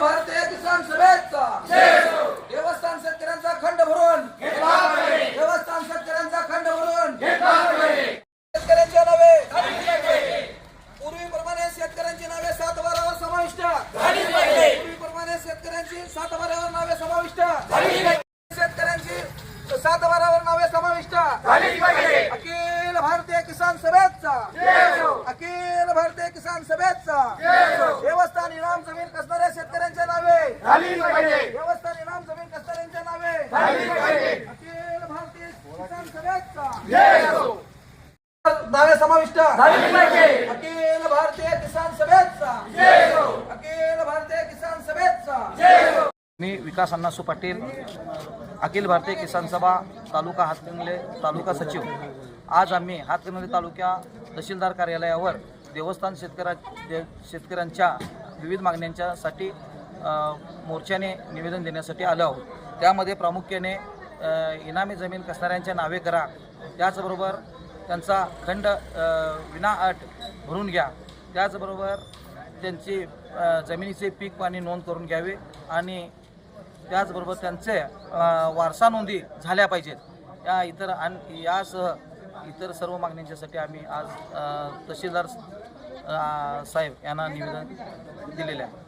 भारतीय किसान सभेचा. देवस्थान शेतकऱ्यांचा खंड भरून. देवस्थान शेतकऱ्यांचा खंड भरून. शेतकऱ्यांच्या नावे पूर्वीप्रमाणे शेतकऱ्यांची नावे सात बारावर समाविष्ट. पूर्वीप्रमाणे शेतकऱ्यांची सात बारावर नावे समाविष्ट. शेतकऱ्यांची सात बारावर नावे समाविष्ट. अखिल भारतीय किसान सभेचा. अखिल भारतीय किसान सभेचा. देवस्थान इनाम जमीन कसणाऱ्या शेतकऱ्यांच्या नावे देवस्थान इनाम जमीन कसणाऱ्यांच्या नावे अखिल भारतीय किसान सभेचा नावे समाविष्ट. अखिल भारतीय किसान सभेचा. अखिल भारतीय किसान सभेचा. मी विकास अण्णासू पाटील अखिल भारतीय किसान सभा तालुका हातकणंगले तालुका सचिव. आज आम्ही हातकणंगले तालुक्या तहसीलदार कार्यालयावर देवस्थान शेतकऱ्या दे- शेतकऱ्यांच्या विविध मागण्यांच्यासाठी मोर्चाने निवेदन देण्यासाठी आलो आहोत. त्यामध्ये प्रामुख्याने इनामी जमीन कसणाऱ्यांच्या नावे करा. त्याचबरोबर त्यांचा खंड विनाअट भरून घ्या. त्याचबरोबर त्यांची जमिनीचे पीक पाणी नोंद करून घ्यावे आणि त्याचबरोबर त्यांचे वारसा नोंदी झाल्या पाहिजेत. या इतर आणि यासह इतर सर्व मागण्यांच्यासाठी आम्ही आज तहसीलदार साहेब यांना निवेदन दिलेले आहे.